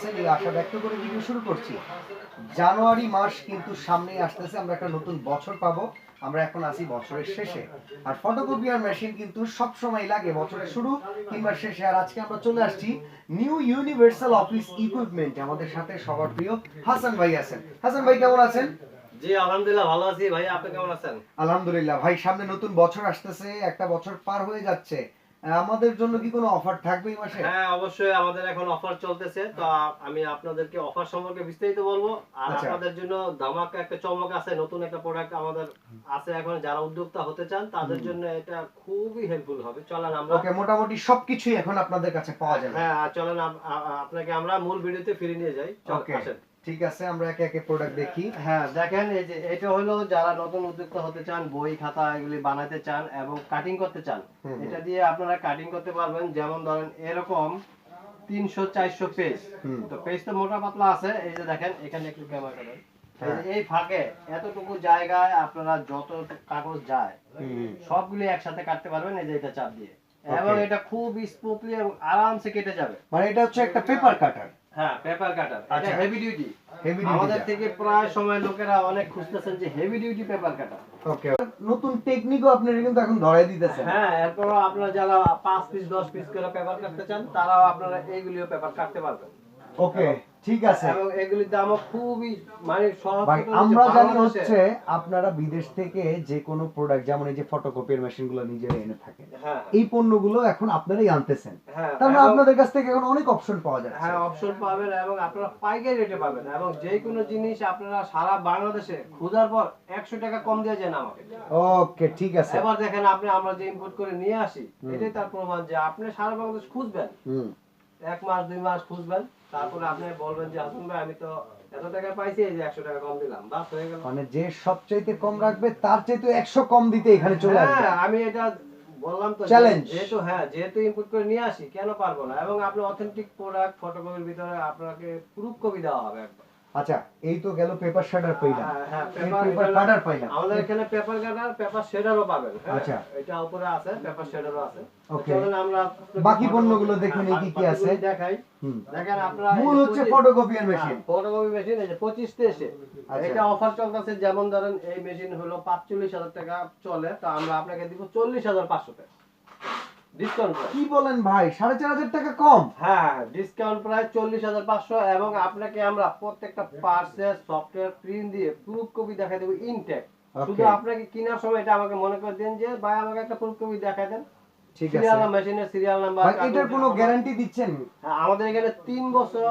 আছেন এই আশা ব্যক্ত করে ভিডিও শুরু করছি। জানুয়ারি মাস কিন্তু সামনেই আসতেছে আমরা একটা নতুন বছর পাবো। আমরা এখন আছি বছরের শেষে। আর ফটোকপিয়ার মেশিন কিন্তু সব সময় লাগে বছরের শুরু কিংবা শেষে। আর আজকে আমরা চলে আসছি নিউ ইউনিভার্সাল অফিস ইকুইপমেন্ট আমাদের সাথে সবার প্রিয় হাসান ভাই আছেন। হাসান ভাই কেমন আছেন? জি আলহামদুলিল্লাহ ভালো আছি। ভাই আপনি কেমন আছেন? আলহামদুলিল্লাহ ভাই সামনে নতুন বছর আসতেছে। একটা বছর পার হয়ে যাচ্ছে। আমাদের জন্য কি কোনো অফার থাকবে এই মাসে? হ্যাঁ অবশ্যই আমাদের এখন অফার চলতেছে। তো আমি আপনাদেরকে অফার সম্পর্কে বিস্তারিত বলব। আর আচ্ছা। আপনাদের জন্য ধামাকা একটা চমক আছে নতুন একটা প্রোডাক্ট আমাদের আছে এখন যারা উদ্যোক্তা হতে চান তাদের জন্য এটা খুবই হেল্পফুল হবে। চলেন আমরা ওকে মোটামুটি সবকিছুই এখন আপনাদের কাছে পাওয়া যাবে। হ্যাঁ চলেন আপনাকে আমরা মূল ভিডিওতে ফিরে নিয়ে যাই। চল, ওকে আসেন। ঠিক আছে আমরা একে একে প্রোডাক্ট দেখি হ্যাঁ দেখেন এই যে এটা হলো যারা নতুন উদ্যোক্তা হতে চান বই খাতা এগুলি বানাতে চান এবং কাটিং করতে চান। এটা দিয়ে আপনারা কাটিং করতে পারবেন যেমন ধরেন এরকম তিনশো চারশো পেজ। তো পেজ তো মোটা পাতলা আছে এই যে দেখেন এখানে একটু ক্যামেরা করেন এই হ্যাঁ। এই ফাঁকে এতটুকু জায়গায় আপনারা যত কাগজ যায় সবগুলি একসাথে কাটতে পারবেন এই যে এটা চাপ দিয়ে. এবং এটা খুব স্মুথলি এবং আরামসে কেটে যাবে। মানে এটা হচ্ছে একটা পেপার কাটার হ্যাঁ পেপার কাটার এটা। হেভি ডিউটি হেভি আমাদের থেকে প্রায় সময় লোকেরা অনেক খুঁজতেছেন যে heavy duty paper cutter okay নতুন টেকনিকও আপনারা কিন্তু এখন ধরাই দিতেছেন। হ্যাঁ এরপরও আপনারা যারা পাঁচ পিস দশ পিস করে পেপার কাটতে চান তারাও আপনারা এইগুলিও পেপার কাটতে পারবেন। ওকে ঠিক আছে। এগুলির দামও খুবই মানে আমরা জানি হচ্ছে আপনারা বিদেশ থেকে যে কোনো প্রোডাক্ট যেমন এই যে ফটোকপির মেশিনগুলো নিজেরা এনে থাকেন হ্যাঁ এই পণ্যগুলো এখন আপনারাই আনতেছেন। হ্যাঁ তার মানে আপনাদের কাছ থেকে এখন অনেক অপশন পাওয়া হ্যাঁ অপশন পাবেন এবং আপনারা পাইকারি রেটে পাবেন। এবং যে কোনো জিনিস আপনারা সারা বাংলাদেশে খোঁজার পর একশো টাকা কম দিয়ে যান আমাকে। ওকে ঠিক আছে। এবার দেখেন আপনি আমরা যে ইম্পোর্ট করে নিয়ে আসি এটাই তার প্রমাণ যে আপনি সারা বাংলাদেশ খুঁজবেন। হুম। এক মাস দুই মাস খুঁজবেন তারপরে আপনি বলবেন যে হাসান ভাই আমি তো এত টাকা পাইছি এই যে একশো টাকা কম দিলাম। বাস হয়ে গেল। মানে যে সবচাইতে কম রাখবে তার চাইতে একশো কম দিতে এখানে চলে আসবে। হ্যাঁ আমি এটা বললাম তো চ্যালেঞ্জ যেহেতু হ্যাঁ যেহেতু ইনপুট করে নিয়ে আসি কেন পারব না? এবং আপনি অথেন্টিক প্রোডাক্ট ফটোকপির ভিতরে আপনাকে প্রুফ কপি দেওয়া হবে একদম। আচ্ছা এই তো গেল পেপার শাটার পাইলাম। হ্যাঁ, হ্যাঁ, পেপার এটা- কাটার পাইলাম। আমাদের এখানে পেপার কাটার পেপার শেডারও পাবেন হ্যাঁ, আচ্ছা। এটা উপরে আছে পেপার শেডারও আছে। তো Okay. চলুন আমরা বাকি পণ্যগুলো দেখুন এই হ্যাঁ, কি কি আছে। দেখাই। দেখেন আপনারা মূল হচ্ছে ফটোকপিয়ার মেশিন ফটোকপি মেশিন এই যে পঁচিশ তেইশে আচ্ছা। এটা অফার চলতেছে যেমন ধরেন এই মেশিন হলো পাঁচচল্লিশ হাজার টাকা চলে তো আমরা আপনাকে দিব চল্লিশ হাজার পাঁচশো টাকা। ডিসকাউন্ট কি বলেন ভাই? সাড়ে চার হাজার টাকা কম। হ্যাঁ ডিসকাউন্ট প্রায় চল্লিশ হাজার পাঁচশো এবং আপনাকে আমরা প্রত্যেকটা পার্সেল সফটওয়্যার প্রিন্ট দিয়ে প্রুফ কপি দেখা দেবো ইনটেক শুধু আপনাকে কেনার সময় এটা আমাকে মনে করে দেন যে ভাই আমাকে একটা প্রুফ কপি দেখা দেন। ঠিক আছে। সিরিয়াল নাম্বার এটার কোনো গ্যারান্টি দিচ্ছেন? আমাদের এখানে তিন বছর